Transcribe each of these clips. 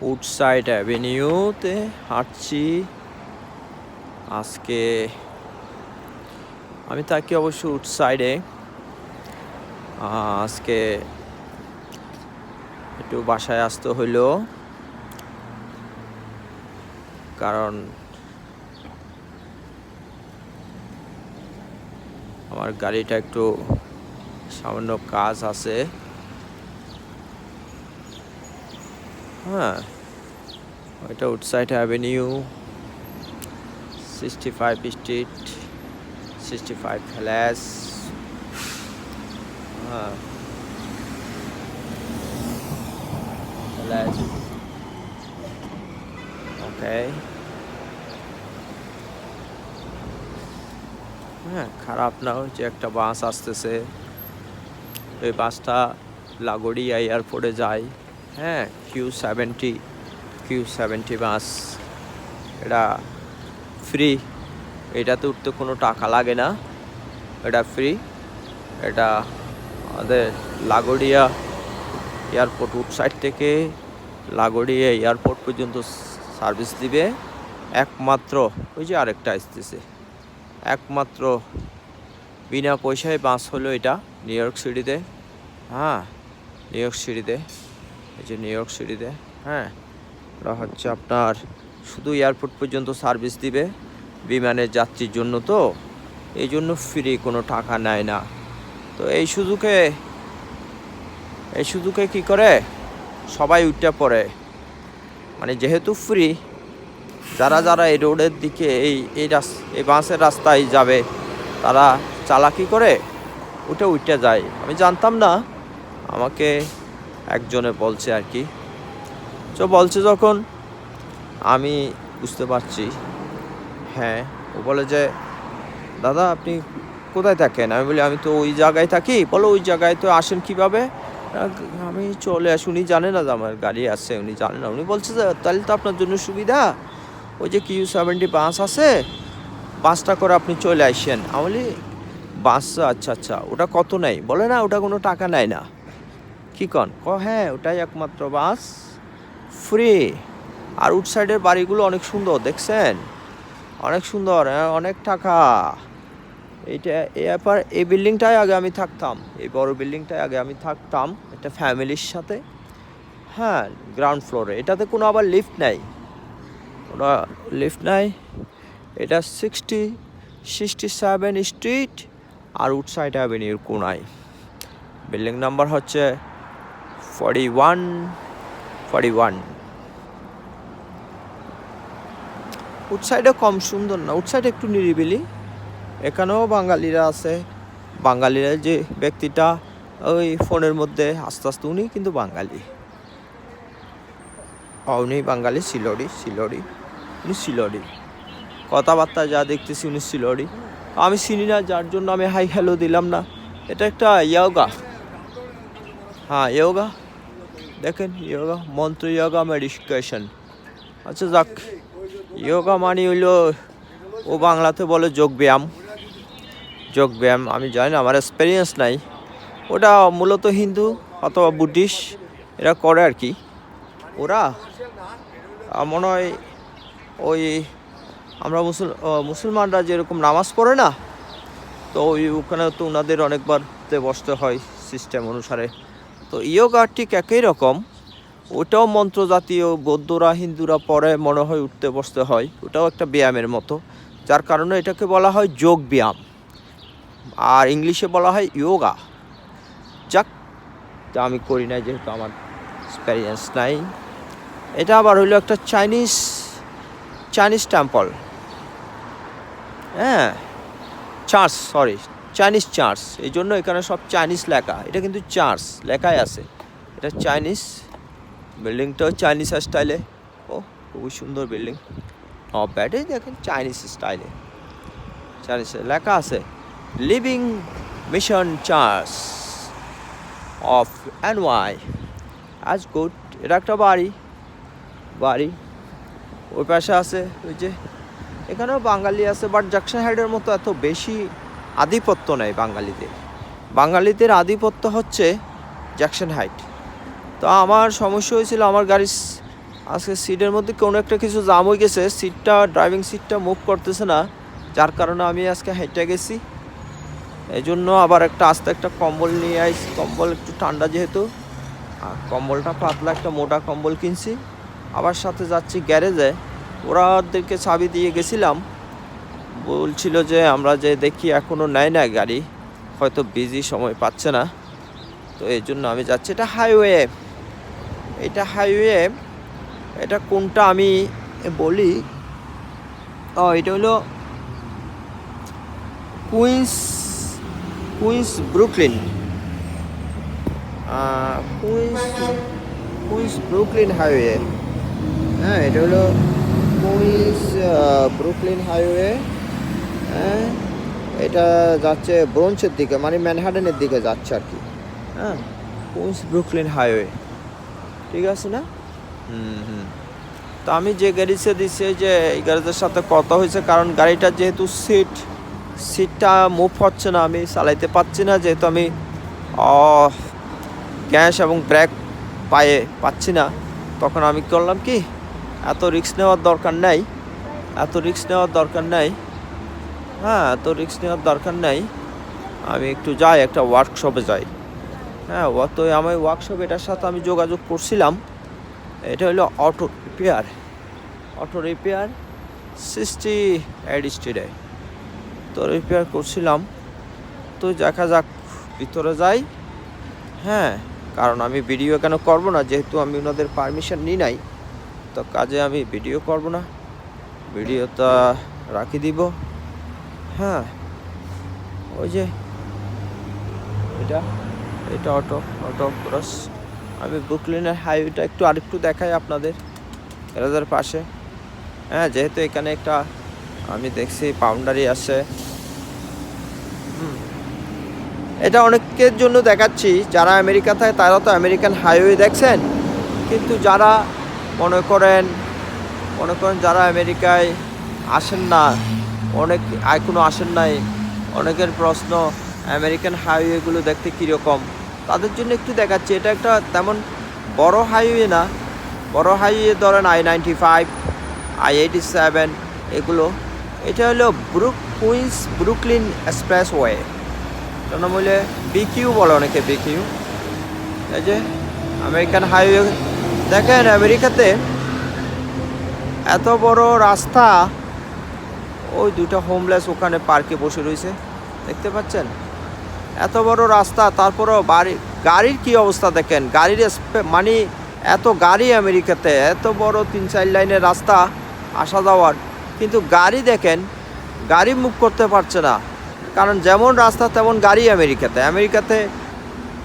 Woodside অ্যাভিনিউতে হাঁটছি। আজকে আমি থাকি অবশ্য উডসাইডে। আজকে একটু বাসায় আসতে হইল। কারণ আমার গাড়িটা একটু সামান্য কাজ আছে। হ্যাঁ ওইটা Woodside avenue sixty five street sixty five flash হ্যাঁ ফ্ল্যাশ ওকে হ্যাঁ খারাপ না যে একটা বাস আসতেছে ওই বাসটা লাগোড়িয়া এয়ারপোর্টে যায় হ্যাঁ Q seventy Q seventy bus এটা ফ্রি এটাতে উঠতে কোনো টাকা লাগে না, এটা ফ্রি এটা আমাদের লাগোড়িয়া এয়ারপোর্ট সাইড থেকে লাগোড়িয়া এয়ারপোর্ট পর্যন্ত সার্ভিস দিবে, একমাত্র, ওই যে আরেকটা আসতেছে, একমাত্র বিনা পয়সায় বাস হলো এটা নিউ ইয়র্ক সিটিতে হ্যাঁ নিউ ইয়র্ক সিটিতে এই যে নিউ ইয়র্ক সিটিতে হ্যাঁ? ওরা হচ্ছে আপনার শুধু এয়ারপোর্ট পর্যন্ত সার্ভিস দিবে, বিমানের যাত্রীর জন্য তো। এই জন্য ফ্রি কোনো টাকা নেয় না। তো এই সুযোগে এই সুযোগে কি করে? সবাই উঠতে পড়ে। মানে যেহেতু ফ্রি যারা যারা এই রোডের দিকে, এই এই রাস, এই বাসের রাস্তায় যাবে, তারা চালাকি করে উঠে উঠে যায়। আমি জানতাম না, আমাকে একজনে বলছে আর কি। তো বলছে যখন, আমি বুঝতে পারছি হ্যাঁ ও বলে যে, দাদা, আপনি কোথায় থাকেন? আমি বলি, আমি তো ওই জায়গায় থাকি। বলো, ওই জায়গায় তো আসেন কীভাবে? আমি চলে আসি। উনি জানে না যে আমার গাড়ি আছে, উনি জানে না। উনি বলছে যে, তাহলে তো আপনার জন্য সুবিধা। ওই যে কিউ সেভেন্টি বাস আছে, বাসটা করে আপনি চলে আসেন। আমি বলি, বাস? আচ্ছা আচ্ছা। ওটা কত নেই বলে, না, ওটা কোনো টাকা নেয় না। কি কন? ক হ্যাঁ ওটাই একমাত্র বাস। ফ্রি আর উড সাইডের বাড়িগুলো অনেক সুন্দর দেখছেন? অনেক সুন্দর হ্যাঁ, অনেক টাকা। এইটা এরপর এই বিল্ডিংটায় আগে আমি থাকতাম। এই বড় বিল্ডিংটায় আগে আমি থাকতাম একটা ফ্যামিলির সাথে। হ্যাঁ গ্রাউন্ড ফ্লোরে। এটাতে কোনো আবার লিফট নাই। ওরা লিফট নাই। এটা সিক্সটি সিক্সটি সেভেন স্ট্রিট আর উডসাইড অ্যাভিনিউর কোনায়। বিল্ডিং নাম্বার হচ্ছে ফর্টি ওয়ান ফর্টি ওয়ান উডসাইডে কম সুন্দর না উডসাইডে একটু নিরিবিলি। এখানেও বাঙালিরা আছে। বাঙালিরা যে ব্যক্তিটা ওই ফোনের মধ্যে আস্তে আস্তে, উনি কিন্তু বাঙালি। উনি বাঙালি সিলড়ি সিলড়ি উনি সিলড়ি কথাবার্তা যা দেখতেছি উনি সিলড়ি আমি চিনি না, যার জন্য আমি হাই হ্যালো দিলাম না। এটা একটা ইয়োগা। হ্যাঁ ইয়োগা। দেখেন ইয়োগা মন্ত্র ইয়োগা মেডিকেশন আচ্ছা যাক ইয়োগা মানে হইল, ও বাংলাতে বলে যোগব্যায়াম। যোগব্যায়াম, আমি জানি না, আমার এক্সপিরিয়েন্স নাই। ওটা মূলত হিন্দু অথবা বুদ্ধিস্ট, এরা করে আর কি। ওরা মনে হয় ওই, আমরা মুসল মুসলমানরা যেরকম নামাজ পড়ে না, তো ওই ওখানে তো ওনাদের অনেকবার বসতে হয় সিস্টেম অনুসারে। তো ইয়োগা ঠিক একই রকম। ওটাও মন্ত্র জাতীয় বৌদ্ধরা, হিন্দুরা পরে মনে হয় উঠতে বসতে হয়। ওটাও একটা ব্যায়ামের মতো, যার কারণে এটাকে বলা হয় যোগ ব্যায়াম। আর ইংলিশে বলা হয় ইয়োগা। যাক তা আমি করি না যেহেতু আমার এক্সপেরিয়েন্স নাই। এটা আবার হইল একটা চাইনিজ চাইনিজ টেম্পল হ্যাঁ চার্চ সরি চাইনিজ চার্চ এই জন্য এখানে সব চাইনিজ লেখা। এটা কিন্তু চার্চ লেখাই আছে। এটা চাইনিজ বিল্ডিংটাও চাইনিজ স্টাইলে ও, খুবই সুন্দর বিল্ডিং ও ব্যাটে দেখেন চাইনিজ স্টাইলে চাইনিজ লেখা আছে। Living mission church of and Y আজ গুড এটা একটা বাড়ি। বাড়ি। ওই পাশে আছে, ওই যে, এখানেও বাঙালি আছে বাট জাকসন হাইডের মতো এত বেশি আধিপত্য নেয় বাঙালিদের। বাঙালিদের আধিপত্য হচ্ছে জ্যাকসন হাইট। তো আমার সমস্যা হয়েছিল, আমার গাড়ির আজকে সিটের মধ্যে কোনো একটা কিছু জাম হয়ে গেছে, সিটটা, ড্রাইভিং সিটটা মুভ করতেছে না, যার কারণে আমি আজকে হেঁটে গেছি। এই জন্য আবার একটা আস্তে একটা কম্বল নিয়ে আইছি। কম্বল একটু ঠান্ডা যেহেতু, আর কম্বলটা পাতলা একটা মোটা কম্বল কিনছি। আবার সাথে যাচ্ছি গ্যারেজে, ওরাদেরকে চাবি দিয়ে গেছিলাম। বলছিল যে আমরা যে দেখি এখনও নেয় না গাড়ি, হয়তো বিজি সময় পাচ্ছে না। তো এই জন্য আমি যাচ্ছি। এটা হাইওয়ে এটা হাইওয়ে এটা কোনটা আমি বলি? ও, এটা হলো Queens Queens Brooklyn Queens Queens Brooklyn highway হ্যাঁ এটা হলো কুইন্স ব্রুকলিন হাইওয়ে হ্যাঁ? এটা যাচ্ছে ব্রোঞ্চের দিকে মানে ম্যানহাটনের দিকে যাচ্ছে আর কি। হ্যাঁ? Queens Brooklyn highway. ঠিক আছে না? হুম হুম। তো আমি যে গাড়িতে দিচ্ছি যে এই গাড়িটার সাথে কথা হয়েছে, কারণ গাড়িটা যেহেতু সিট, সিটটা মুভ হচ্ছে না, আমি চালাইতে পারছি না, যেহেতু আমি গ্যাস এবং ব্রেক পায়ে পাচ্ছি না। তখন আমি করলাম কি, এত রিস্ক নেওয়ার দরকার নাই, এত রিস্ক নেওয়ার দরকার নাই। হ্যাঁ তো রিস্ক নেওয়ার দরকার নাই। আমি একটু যাই, একটা ওয়ার্কশপে যাই। হ্যাঁ তো আমার ওয়ার্কশপ এটার সাথে আমি যোগাযোগ করছিলাম। এটা হলো auto repair auto repair sixty স্ট্রিটে তো রিপেয়ার করছিলাম। তো দেখা যাক, ভিতরে যাই। হ্যাঁ কারণ আমি ভিডিও কেন করব না? যেহেতু আমি ওনাদের পারমিশন নিই নাই, তো কাজে আমি ভিডিও করব না। ভিডিওটা রাখি দিব। হ্যাঁ। ওই যে, এটা এটা অটো অটো ক্রস আমি ব্রুকলিনের হাইওয়েটা একটু আরেকটু দেখাই আপনাদের গ্যারেজের পাশে। হ্যাঁ যেহেতু এখানে একটা, আমি দেখছি বাউন্ডারি আছে। এটা অনেকের জন্য দেখাচ্ছি, যারা আমেরিকা থাকে তারা তো আমেরিকান হাইওয়ে দেখছেন। কিন্তু যারা মনে করেন মনে করেন যারা আমেরিকায় আসেন না অনেক এখনও আসেন নাই। অনেকের প্রশ্ন, আমেরিকান হাইওয়েগুলো দেখতে কীরকম? তাদের জন্য একটু দেখাচ্ছি, এটা একটা তেমন বড় হাইওয়ে না। বড় হাইওয়ে ধরেন I ninety five, I eighty seven, এগুলো। এটা হলো Brook, Queens Brooklyn expressway এটার নাম হলে বিকিউ বলে অনেকে, বিকিউ। এই যে, আমেরিকান হাইওয়ে। দেখেন, আমেরিকাতে এত বড় রাস্তা ওই দুটো হোমলেস ওখানে পার্কে বসে রয়েছে। দেখতে পাচ্ছেন? এত বড় রাস্তা, তারপরেও বাড়ি, গাড়ির কি অবস্থা দেখেন? গাড়ির মানে এত গাড়ি আমেরিকাতে, এত বড় তিন চার লাইনের রাস্তা আসা যাওয়ার। কিন্তু গাড়ি দেখেন, গাড়ি মুখ করতে পারছে না। কারণ যেমন রাস্তা, তেমন গাড়ি আমেরিকাতে। আমেরিকাতে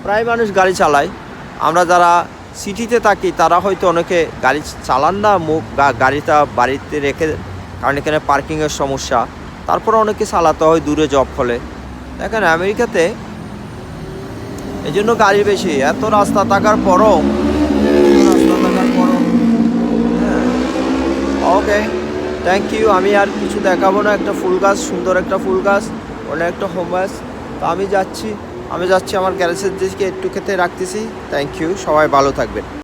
প্রায় মানুষ গাড়ি চালায়। আমরা যারা সিটিতে থাকি, তারা হয়তো অনেকে গাড়ি চালান না, মুখ গাড়িটা বাড়িতে রেখে কারণ এখানে পার্কিংয়ের সমস্যা। তারপরে অনেকে চালাতে হয়, দূরে জব ফলে। দেখেন, আমেরিকাতে এই জন্য গাড়ি বেশি। এত রাস্তা থাকার পরও থাকার ওকে থ্যাংক ইউ আমি আর কিছু দেখাবো না। একটা ফুল গাছ, সুন্দর একটা ফুল গাছ, অনেক একটা হোম গাছ তো আমি যাচ্ছি। আমি যাচ্ছি আমার গ্যারেজের দিকে, একটু খেতে রাখতেছি। থ্যাংক ইউ সবাই ভালো থাকবেন।